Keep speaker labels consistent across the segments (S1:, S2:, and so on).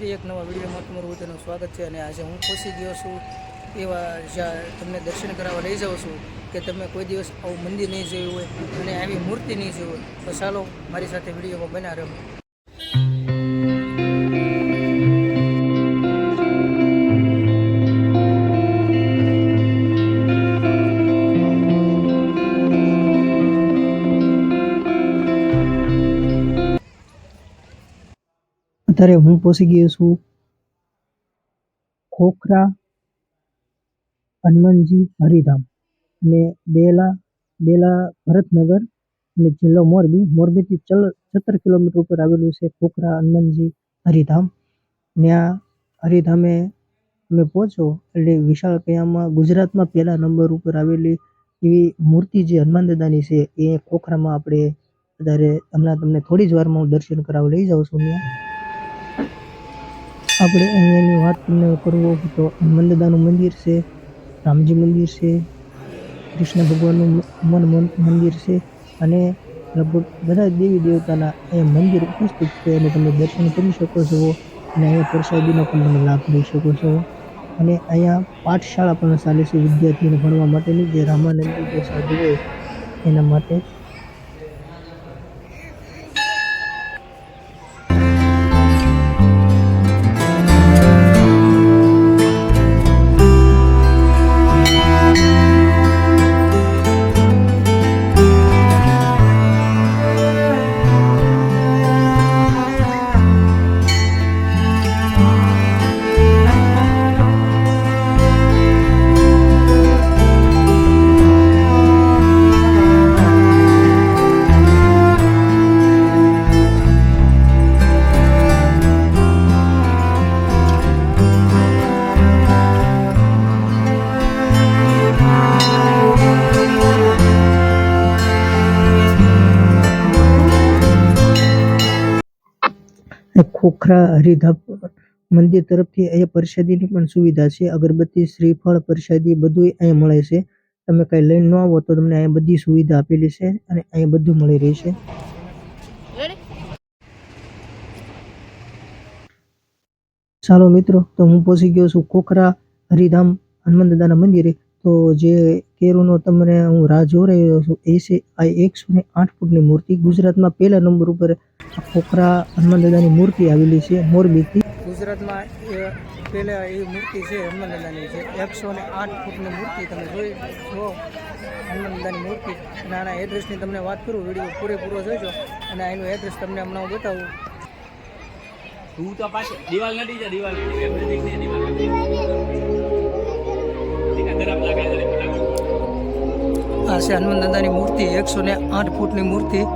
S1: ફરી એક નવા વિડીયોમાં તમારું તેનું સ્વાગત છે અને આજે હું પહોંચી ગયો છું એવા જ્યાં તમને દર્શન કરાવવા લઈ જાઉં છું કે તમે કોઈ દિવસ આવું મંદિર નહીં જોયું હોય અને આવી મૂર્તિ નહીં જોયું હોય. તો ચાલો મારી સાથે વિડીયોમાં બના રહો. અત્યારે હું પહોંચી ગયો છું. ખોખરા, હનુમાનજી, હરિધામ અને બેલા બેલા ભરતનગર અને જિલ્લો મોરબી. મોરબીથી ચલ, સત્તર કિલોમીટર ઉપર આવેલું છે ખોખરા, હનુમાનજી, હરિધામ. ત્યાં હરિધામે તમે પહોંચો એટલે વિશાળ કયામાં ગુજરાતમાં પહેલા નંબર ઉપર આવેલી એવી મૂર્તિ જે હનુમાન દાદાની છે એ ખોખરામાં આપણે અત્યારે હમણાં તમને થોડી જ વારમાં હું દર્શન કરાવવા લઈ જાઉં છું ત્યાં આપણે અહીંયાની વાત તમને કરવો તો નંદદાનું મંદિર છે, રામજી મંદિર છે, કૃષ્ણ ભગવાનનું મન મંદિર છે અને લગભગ બધા દેવી દેવતાના એ મંદિર ઉપસ્થિત છે અને તમે દર્શન કરી શકો છો અને અહીંયા પ્રસાદીનો પણ તમે લાભ લઈ શકો છો. અને અહીંયા પાઠશાળા પણ ચાલે છે વિદ્યાર્થીઓને ભણવા માટેની જે રામાનંદી જે સાધુ હોય એના માટે. ખોખરા હરિધામ મંદિર તરફથી અહીંયા પ્રસાદીની પણ સુવિધા છે. અગરબત્તી, શ્રીફળ, પ્રસાદી બધું અહીંયા મળે છે. તમે કંઈ લઈને ન આવો તો તમને અહીંયા બધી સુવિધા આપેલી છે અને અહીંયા બધું મળી રહેશે ચાલો મિત્રો, તો હું પહોંચી ગયો છું ખોખરા, હરિધામ, હનુમાન દાદાના મંદિરે. તો જે કેરુનો તમને હું રાહ જોઈ રહ્યો છું, એ છે આ એકસો ને આઠ ફૂટની મૂર્તિ. ગુજરાતમાં પહેલા નંબર ઉપર ખોખરા હનુમાન દાદાની મૂર્તિ આવેલી છે, મોરબીથી. ગુજરાતમાં પહેલા એ મૂર્તિ છે હનુમાન દાદાની છે. એકસો ને આઠ ફૂટની મૂર્તિ તમે જોઈ જો હનુમાન દાદાની મૂર્તિ. અને આના એડ્રેસની તમને વાત કરું, વીડિયો પૂરેપૂરો જોઈજો અને એનું એડ્રેસ તમને હમણાં હું બતાવું.
S2: હું તો પાછી, દિવાલ નડી દિવાલ દિવાલ
S1: આ છે હનુમાન દાદાની મૂર્તિ એકસો ને આઠ ફૂટની મૂર્તિ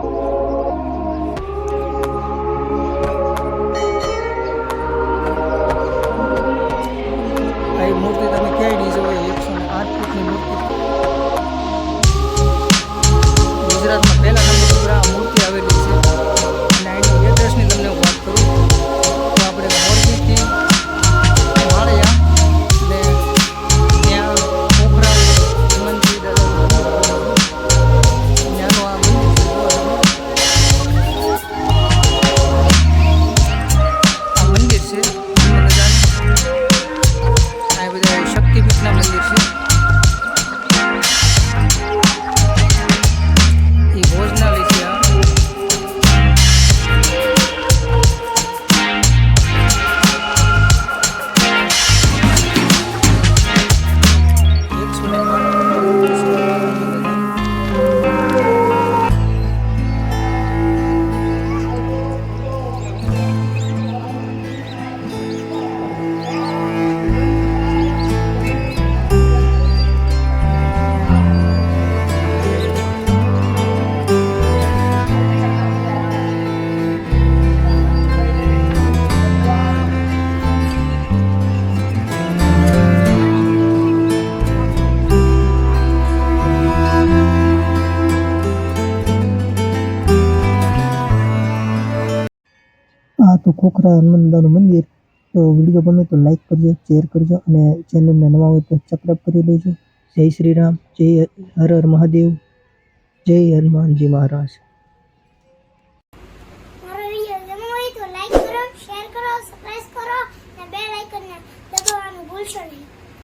S1: તો ખોખરા હનુમાનદાનું મંદિર. તો વીડિયો ગમે તો લાઇક કરજો શેર કરજો અને ચેનલને નવા હોય તો સબસ્ક્રાઈબ કરી લેજો. જય શ્રી રામ જય હર હર મહાદેવ, જય હનુમાનજી મહારાજ. શેર કરો